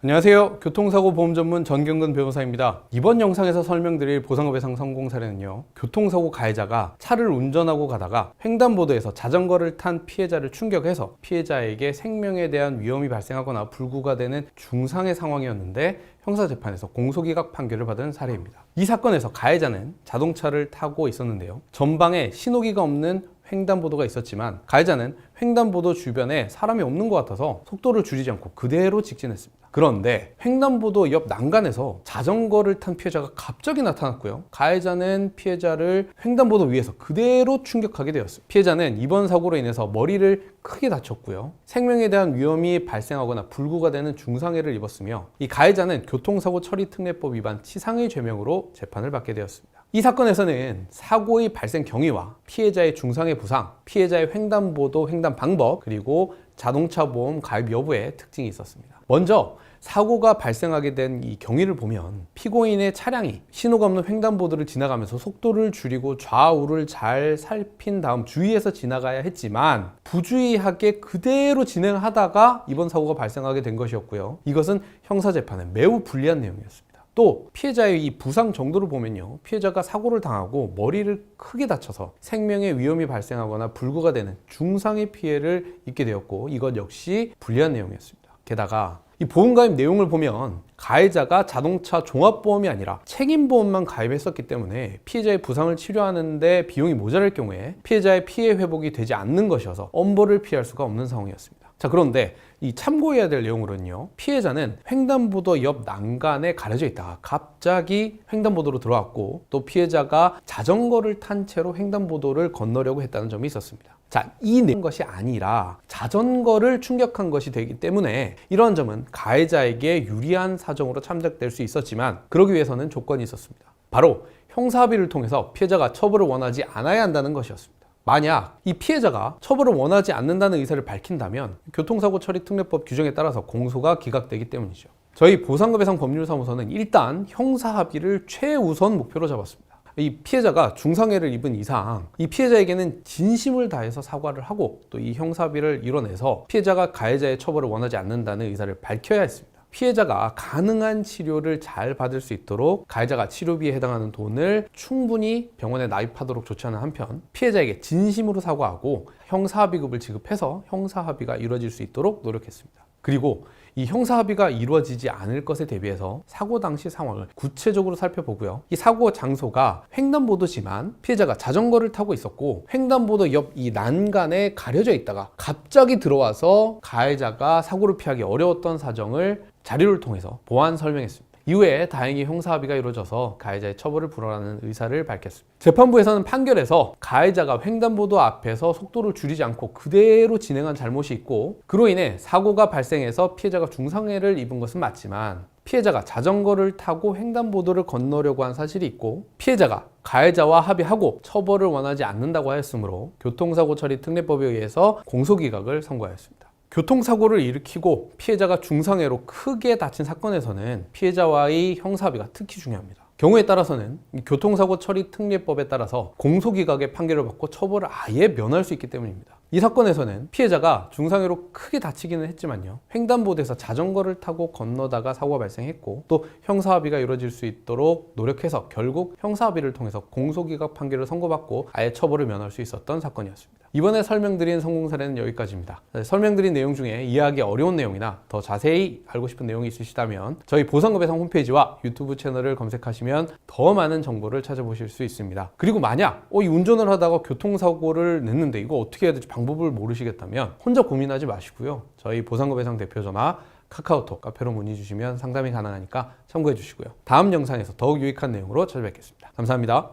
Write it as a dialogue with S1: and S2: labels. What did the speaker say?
S1: 안녕하세요. 교통사고 보험 전문 전경근 변호사입니다. 이번 영상에서 설명드릴 보상업배상 성공 사례는요. 교통사고 가해자가 차를 운전하고 가다가 횡단보도에서 자전거를 탄 피해자를 충격해서 피해자에게 생명에 대한 위험이 발생하거나 불구가 되는 중상의 상황이었는데 형사재판에서 공소기각 판결을 받은 사례입니다. 이 사건에서 가해자는 자동차를 타고 있었는데요. 전방에 신호기가 없는 횡단보도가 있었지만 가해자는 횡단보도 주변에 사람이 없는 것 같아서 속도를 줄이지 않고 그대로 직진했습니다. 그런데 횡단보도 옆 난간에서 자전거를 탄 피해자가 갑자기 나타났고요. 가해자는 피해자를 횡단보도 위에서 그대로 충격하게 되었습니다. 피해자는 이번 사고로 인해서 머리를 크게 다쳤고요. 생명에 대한 위험이 발생하거나 불구가 되는 중상해를 입었으며 이 가해자는 교통사고 처리 특례법 위반 치상의 죄명으로 재판을 받게 되었습니다. 이 사건에서는 사고의 발생 경위와 피해자의 중상해 부상, 피해자의 횡단보도 횡단 방법, 그리고 자동차 보험 가입 여부에 특징이 있었습니다. 먼저 사고가 발생하게 된 이 경위를 보면 피고인의 차량이 신호가 없는 횡단보도를 지나가면서 속도를 줄이고 좌우를 잘 살핀 다음 주의해서 지나가야 했지만 부주의하게 그대로 진행하다가 이번 사고가 발생하게 된 것이었고요. 이것은 형사재판에 매우 불리한 내용이었습니다. 또 피해자의 이 부상 정도를 보면요. 피해자가 사고를 당하고 머리를 크게 다쳐서 생명의 위험이 발생하거나 불구가 되는 중상의 피해를 입게 되었고 이것 역시 불리한 내용이었습니다. 게다가 이 보험가입 내용을 보면 가해자가 자동차 종합보험이 아니라 책임보험만 가입했었기 때문에 피해자의 부상을 치료하는데 비용이 모자랄 경우에 피해자의 피해 회복이 되지 않는 것이어서 엄벌을 피할 수가 없는 상황이었습니다. 자 그런데 이 참고해야 될 내용으로는요 피해자는 횡단보도 옆 난간에 가려져 있다가 갑자기 횡단보도로 들어왔고 또 피해자가 자전거를 탄 채로 횡단보도를 건너려고 했다는 점이 있었습니다. 자, 이 내용 것이 아니라 자전거를 충격한 것이 되기 때문에 이러한 점은 가해자에게 유리한 사정으로 참작될 수 있었지만 그러기 위해서는 조건이 있었습니다. 바로 형사합의를 통해서 피해자가 처벌을 원하지 않아야 한다는 것이었습니다. 만약 이 피해자가 처벌을 원하지 않는다는 의사를 밝힌다면 교통사고 처리 특례법 규정에 따라서 공소가 기각되기 때문이죠. 저희 보상급배상 법률사무소는 일단 형사 합의를 최우선 목표로 잡았습니다. 이 피해자가 중상해를 입은 이상 이 피해자에게는 진심을 다해서 사과를 하고 또 이 형사합의를 이뤄내서 피해자가 가해자의 처벌을 원하지 않는다는 의사를 밝혀야 했습니다. 피해자가 가능한 치료를 잘 받을 수 있도록 가해자가 치료비에 해당하는 돈을 충분히 병원에 납입하도록 조치하는 한편 피해자에게 진심으로 사과하고 형사합의금을 지급해서 형사합의가 이루어질 수 있도록 노력했습니다. 그리고 이 형사 합의가 이루어지지 않을 것에 대비해서 사고 당시 상황을 구체적으로 살펴보고요. 이 사고 장소가 횡단보도지만 피해자가 자전거를 타고 있었고 횡단보도 옆 이 난간에 가려져 있다가 갑자기 들어와서 가해자가 사고를 피하기 어려웠던 사정을 자료를 통해서 보완 설명했습니다. 이후에 다행히 형사 합의가 이루어져서 가해자의 처벌을 불허하는 의사를 밝혔습니다. 재판부에서는 판결에서 가해자가 횡단보도 앞에서 속도를 줄이지 않고 그대로 진행한 잘못이 있고 그로 인해 사고가 발생해서 피해자가 중상해를 입은 것은 맞지만 피해자가 자전거를 타고 횡단보도를 건너려고 한 사실이 있고 피해자가 가해자와 합의하고 처벌을 원하지 않는다고 하였으므로 교통사고 처리 특례법에 의해서 공소기각을 선고하였습니다. 교통사고를 일으키고 피해자가 중상해로 크게 다친 사건에서는 피해자와의 형사합의가 특히 중요합니다. 경우에 따라서는 이 교통사고 처리 특례법에 따라서 공소기각의 판결을 받고 처벌을 아예 면할 수 있기 때문입니다. 이 사건에서는 피해자가 중상해로 크게 다치기는 했지만요. 횡단보도에서 자전거를 타고 건너다가 사고가 발생했고 또 형사합의가 이루어질 수 있도록 노력해서 결국 형사합의를 통해서 공소기각 판결을 선고받고 아예 처벌을 면할 수 있었던 사건이었습니다. 이번에 설명드린 성공 사례는 여기까지입니다. 네, 설명드린 내용 중에 이해하기 어려운 내용이나 더 자세히 알고 싶은 내용이 있으시다면 저희 보상급배상 홈페이지와 유튜브 채널을 검색하시면 더 많은 정보를 찾아보실 수 있습니다. 그리고 만약 어, 이 운전을 하다가 교통사고를 냈는데 이거 어떻게 해야 될지 방법을 모르시겠다면 혼자 고민하지 마시고요. 저희 보상급배상 대표 전화 카카오톡 카페로 문의 주시면 상담이 가능하니까 참고해 주시고요. 다음 영상에서 더욱 유익한 내용으로 찾아뵙겠습니다. 감사합니다.